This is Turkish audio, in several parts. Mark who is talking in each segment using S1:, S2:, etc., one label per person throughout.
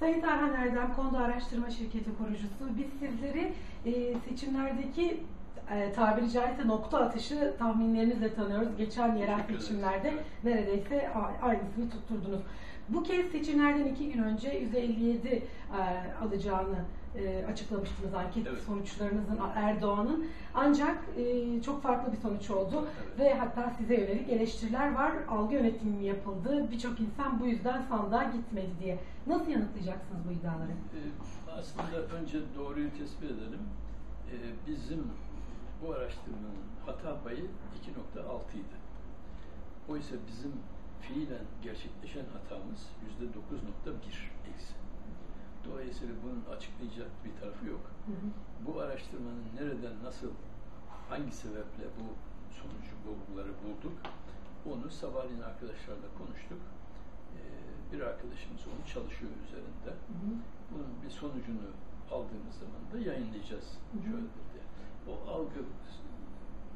S1: Sayın Tarhan Erdem, Konuda Araştırma Şirketi kurucusu. Biz sizleri e, seçimlerdeki e, tabiri caizse nokta atışı tahminlerinizle tanıyoruz. Geçen yerel seçimlerde neredeyse aynısını tutturdunuz. Bu kez seçimlerden iki gün önce %57 e, alacağını e, açıklamıştınız anket evet. sonuçlarınızın Erdoğan'ın. Ancak e, çok farklı bir sonuç oldu evet. ve hatta size yönelik eleştiriler var. Algı yönetimi mi yapıldı? Birçok insan bu yüzden sandığa gitmedi diye. Nasıl yanıtlayacaksınız bu iddiaları?
S2: Ee, aslında önce doğruyu tespit edelim. Bizim bu araştırmanın hata payı 2.6 idi. Oysa bizim fiilen gerçekleşen hatamız %9.1 eksi. Dolayısıyla bunun açıklayacak bir tarafı yok. Hı hı. Bu araştırmanın nereden, nasıl, hangi sebeple bu sonucu bulguları bulduk, onu sabahleyin arkadaşlarla konuştuk. Ee, bir arkadaşımız onu çalışıyor üzerinde. Hı hı. Bunun bir sonucunu aldığımız zaman da yayınlayacağız. Hı hı. Şöyledir diye. O algı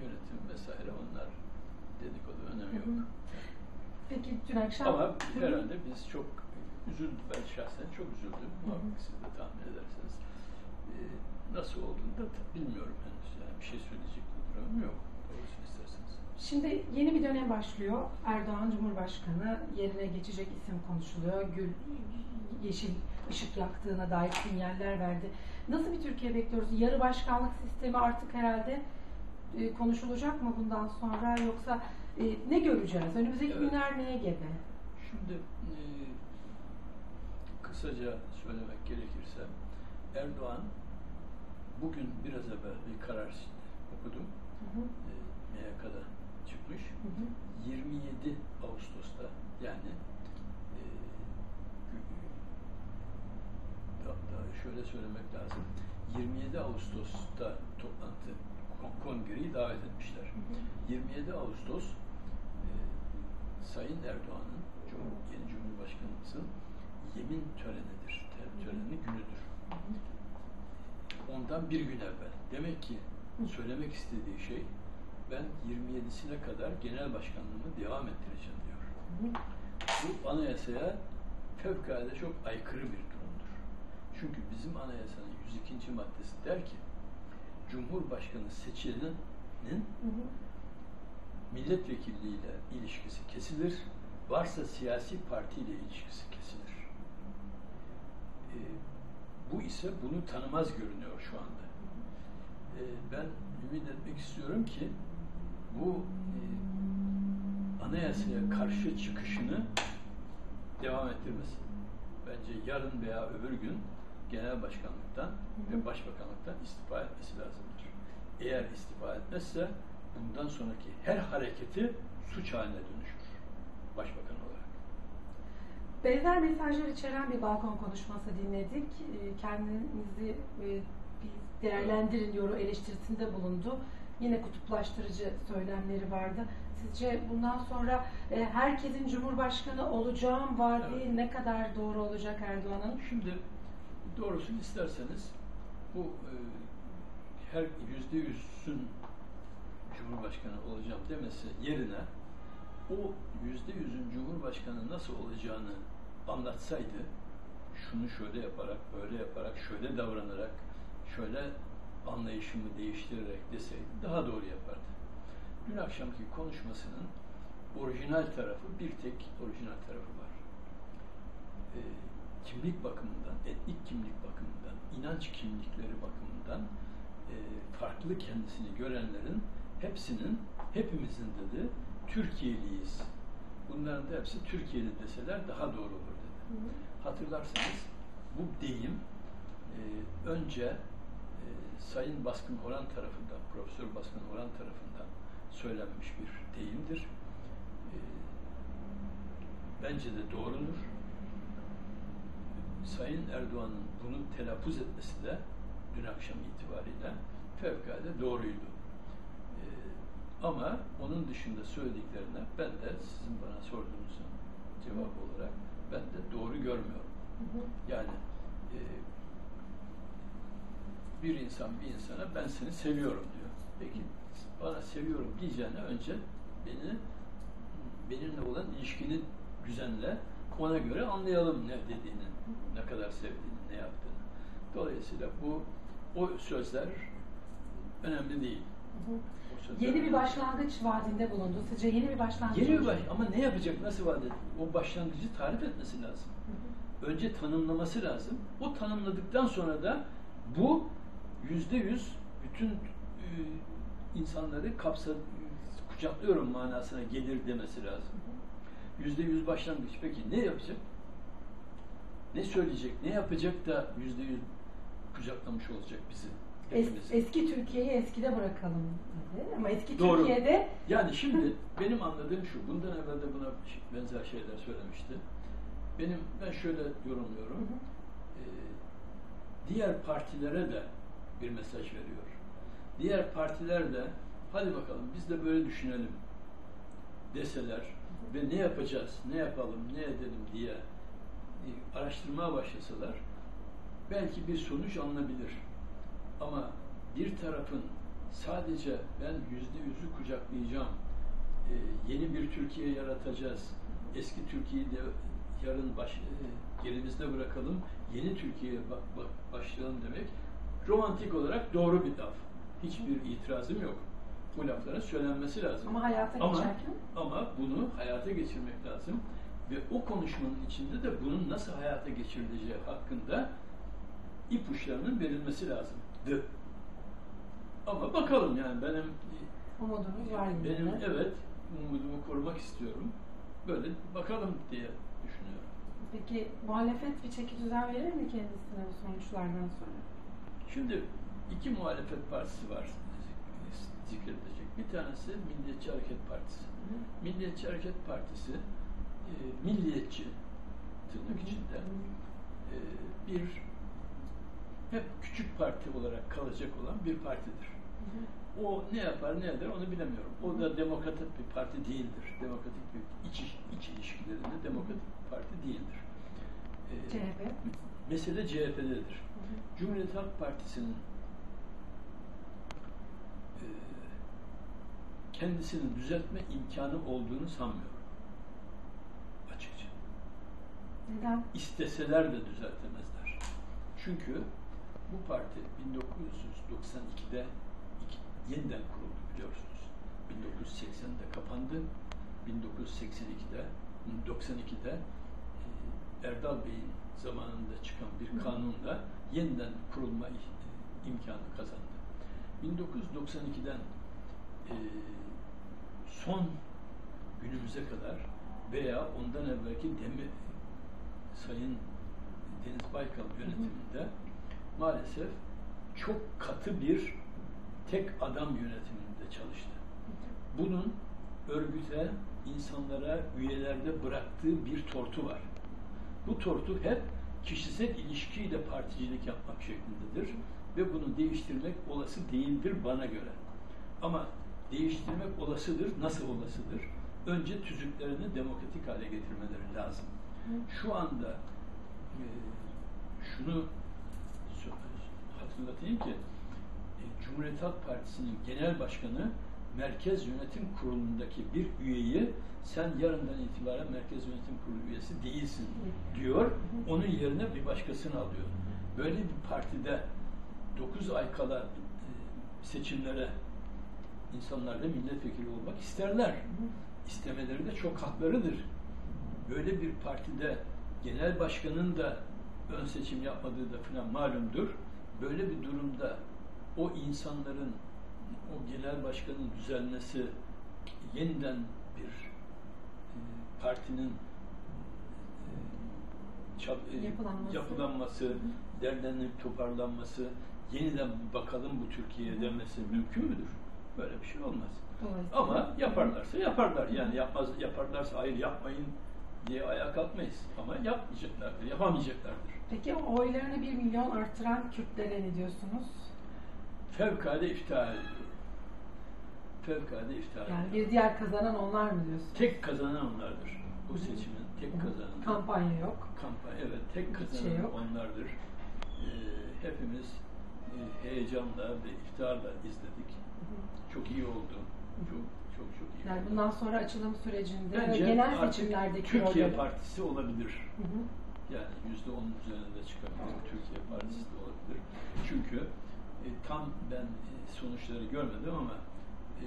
S2: yönetim vesaire onlar dedikodu önemi yok. Hı hı.
S1: Peki dün akşam...
S2: Ama herhalde biz çok üzüldüm. Ben şahsen çok üzüldüm. Muhakkak siz de tahmin edersiniz. Ee, nasıl olduğunu da bilmiyorum henüz. Yani bir şey söyleyecek bir durum yok. Doğrusunu isterseniz.
S1: Şimdi yeni bir dönem başlıyor. Erdoğan Cumhurbaşkanı yerine geçecek isim konuşuluyor. Gül yeşil ışık yaktığına dair sinyaller verdi. Nasıl bir Türkiye bekliyoruz? Yarı başkanlık sistemi artık herhalde e, konuşulacak mı bundan sonra yoksa e, ne göreceğiz? Önümüzdeki evet. günler neye gebe?
S2: Şimdi e, kısaca söylemek gerekirse Erdoğan bugün biraz evvel bir karar okudum. Hı hı. E, MYK'da çıkmış. Hı hı. 27 Ağustos'ta yani e, daha şöyle söylemek lazım. 27 Ağustos'ta toplantı kongreyi davet etmişler. Hı hı. 27 Ağustos Sayın Erdoğan'ın yeni Cumhurbaşkanımızın yemin törenidir. Töreni günüdür. Ondan bir gün evvel. Demek ki söylemek istediği şey ben 27'sine kadar genel başkanlığımı devam ettireceğim diyor. Bu anayasaya fevkalade çok aykırı bir durumdur. Çünkü bizim anayasanın 102. maddesi der ki Cumhurbaşkanı seçilenin milletvekilliğiyle ilişkisi kesilir. Varsa siyasi partiyle ilişkisi kesilir. Bu ise bunu tanımaz görünüyor şu anda. E, ben ümit etmek istiyorum ki bu e, anayasaya karşı çıkışını devam ettirmesin. Bence yarın veya öbür gün genel başkanlıktan ve başbakanlıktan istifa etmesi lazımdır. Eğer istifa etmezse bundan sonraki her hareketi suç haline dönüşür. Başbakan olarak.
S1: Benzer mesajlar içeren bir balkon konuşması dinledik. Ee, kendinizi e, değerlendirin diyor eleştirisinde bulundu. Yine kutuplaştırıcı söylemleri vardı. Sizce bundan sonra e, herkesin Cumhurbaşkanı olacağım var evet. ne kadar doğru olacak Erdoğan'ın?
S2: Şimdi doğrusunu isterseniz bu e, her yüzde yüzün Cumhurbaşkanı olacağım demesi yerine o yüzde yüzün Cumhurbaşkanı nasıl olacağını anlatsaydı şunu şöyle yaparak, böyle yaparak, şöyle davranarak, şöyle anlayışımı değiştirerek deseydi daha doğru yapardı. Dün akşamki konuşmasının orijinal tarafı bir tek orijinal tarafı var. E, kimlik bakımından, etnik kimlik bakımından, inanç kimlikleri bakımından e, farklı kendisini görenlerin hepsinin, hepimizin dedi, Türkiye'liyiz. Bunların da hepsi Türkiye'li deseler daha doğru olur dedi. Hı. Hatırlarsanız bu deyim e, önce e, Sayın Baskın Orhan tarafından, Profesör Baskın Orhan tarafından söylenmiş bir deyimdir. E, bence de doğrudur. Sayın Erdoğan'ın bunu telaffuz etmesi de dün akşam itibariyle fevkalade doğruydu. Ama onun dışında söylediklerine ben de sizin bana sorduğunuzun cevabı olarak ben de doğru görmüyorum. Yani e, bir insan bir insana ben seni seviyorum diyor. Peki bana seviyorum diyeceğine önce beni benimle olan ilişkini düzenle ona göre anlayalım ne dediğini, ne kadar sevdiğini, ne yaptığını. Dolayısıyla bu o sözler önemli değil.
S1: Hı hı.
S2: Sözler
S1: Yeni bir başlangıç vaadinde bulundu. Sizce yeni bir başlangıç
S2: Yeni bir baş ama ne yapacak, nasıl vaat edecek? O başlangıcı tarif etmesi lazım.
S1: Hı hı.
S2: Önce tanımlaması lazım. O tanımladıktan sonra da bu yüzde yüz bütün e, insanları kapsa kucaklıyorum manasına gelir demesi lazım. Yüzde yüz başlangıç. Peki ne yapacak? Ne söyleyecek? Ne yapacak da yüzde yüz kucaklamış olacak bizi?
S1: Es-
S2: hepimizi?
S1: eski Türkiye'yi eskide bırakalım dedi. Ama eski
S2: Doğru.
S1: Türkiye'de
S2: Yani şimdi benim anladığım şu, bundan evvel de buna benzer şeyler söylemişti. Benim, ben şöyle yorumluyorum.
S1: Hı hı.
S2: Ee, diğer partilere de bir mesaj veriyor. Diğer partiler de hadi bakalım biz de böyle düşünelim deseler ve ne yapacağız, ne yapalım, ne edelim diye e, araştırmaya başlasalar belki bir sonuç alınabilir. Ama bir tarafın sadece ben yüzde yüzü kucaklayacağım, e, yeni bir Türkiye yaratacağız, eski Türkiye'yi de yarın baş, e, gerimizde bırakalım, yeni Türkiye'ye ba- ba- başlayalım demek romantik olarak doğru bir laf. Hiçbir itirazım yok. Bu lafların söylenmesi lazım.
S1: ama hayata
S2: Ama-
S1: geçerken
S2: Ama bunu hayata geçirmek lazım. Ve o konuşmanın içinde de bunun nasıl hayata geçirileceği hakkında ipuçlarının verilmesi lazımdı. Ama bakalım yani benim
S1: umudunuz var yine
S2: benim evet umudumu korumak istiyorum. Böyle bakalım diye düşünüyorum.
S1: Peki muhalefet bir çeki düzen verir mi kendisine bu sonuçlardan sonra?
S2: Şimdi iki muhalefet partisi var zikredilecek. Bir tanesi Milliyetçi Hareket Partisi. Milliyetçi Hareket Partisi e, milliyetçi tırnak içinde e, bir hep küçük parti olarak kalacak olan bir partidir. O ne yapar ne eder onu bilemiyorum. O da demokratik bir parti değildir. Demokratik bir iç, iç ilişkilerinde demokratik bir parti değildir. E,
S1: CHP.
S2: Mesele CHP'dedir. Cumhuriyet Halk Partisi'nin e, kendisini düzeltme imkanı olduğunu sanmıyorum. Açıkça.
S1: Neden?
S2: İsteseler de düzeltemezler. Çünkü bu parti 1992'de iki- yeniden kuruldu biliyorsunuz. 1980'de kapandı. 1982'de 92'de e, Erdal Bey'in zamanında çıkan bir kanunla yeniden kurulma i- imkanı kazandı. 1992'den e, son günümüze kadar veya ondan evvelki demi, Sayın Deniz Baykal yönetiminde maalesef çok katı bir tek adam yönetiminde çalıştı. Bunun örgüte, insanlara, üyelerde bıraktığı bir tortu var. Bu tortu hep kişisel ilişkiyle particilik yapmak şeklindedir ve bunu değiştirmek olası değildir bana göre. Ama değiştirmek olasıdır. Nasıl olasıdır? Önce tüzüklerini demokratik hale getirmeleri lazım. Şu anda e, şunu hatırlatayım ki e, Cumhuriyet Halk Partisi'nin genel başkanı Merkez Yönetim Kurulu'ndaki bir üyeyi sen yarından itibaren Merkez Yönetim Kurulu üyesi değilsin diyor. Onun yerine bir başkasını alıyor. Böyle bir partide 9 ay kala e, seçimlere insanlar da milletvekili olmak isterler. İstemeleri de çok haklarıdır. Böyle bir partide genel başkanın da ön seçim yapmadığı da falan malumdur. Böyle bir durumda o insanların o genel başkanın düzelmesi yeniden bir e, partinin e, çab- e,
S1: Yapılanması.
S2: yapılanması, derlenip toparlanması, yeniden bakalım bu Türkiye'ye denmesi mümkün müdür? Böyle bir şey olmaz. Ama yaparlarsa yaparlar. Yani yapmaz yaparlarsa hayır yapmayın diye ayağa kalkmayız. Ama yapmayacaklardır, yapamayacaklardır.
S1: Peki oylarını bir milyon arttıran Kürtlere ne diyorsunuz?
S2: Fevkalade iftihar ediyorum. Fevkalade iftihar
S1: Yani bir diğer kazanan onlar mı diyorsunuz?
S2: Tek kazanan onlardır. Bu seçimin tek kazananı.
S1: Kampanya yok.
S2: Kampanya, evet tek kazanan
S1: şey yok.
S2: onlardır. Ee, hepimiz e, heyecanla ve iftiharla izledik. Çok iyi oldu. Çok çok çok iyi
S1: Yani
S2: oldu.
S1: bundan sonra açılım sürecinde ve
S2: Bence
S1: genel seçimlerdeki
S2: Türkiye
S1: rolleri-
S2: Partisi olabilir.
S1: Hı hı.
S2: Yani yüzde onun üzerinde çıkabilir. Türkiye Partisi de olabilir. Çünkü e, tam ben e, sonuçları görmedim ama e,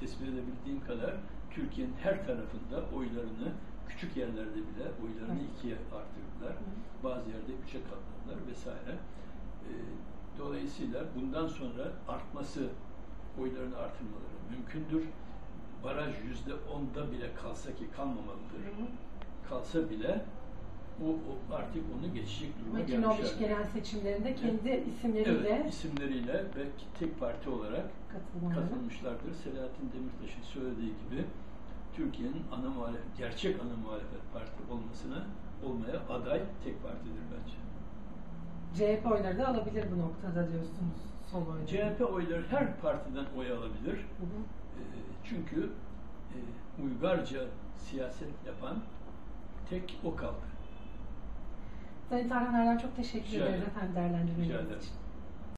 S2: tespit edebildiğim kadar Türkiye'nin her tarafında oylarını küçük yerlerde bile oylarını ikiye artırdılar. Bazı yerde üçe katladılar vesaire. E, dolayısıyla bundan sonra artması, oylarını artırmaları mümkündür. Baraj yüzde onda bile kalsa ki kalmamalıdır. Kalsa bile o, o artık onu geçecek duruma
S1: 2015
S2: gelmişler.
S1: genel seçimlerinde kendi isimleriyle
S2: Evet, isimleriyle ve tek parti olarak
S1: katılmaları.
S2: katılmışlardır. Selahattin Demirtaş'ın söylediği gibi Türkiye'nin ana muhalefet, gerçek ana muhalefet parti olmasına olmaya aday tek partidir bence.
S1: CHP oyları da alabilir bu noktada diyorsunuz. Sol oyları.
S2: CHP oyları her partiden oy alabilir.
S1: Hı hı.
S2: E, çünkü e, uygarca siyaset yapan tek o kaldı.
S1: Sayın Tarhan Erdoğan çok teşekkür
S2: ederim.
S1: efendim değerlendirmeniz için.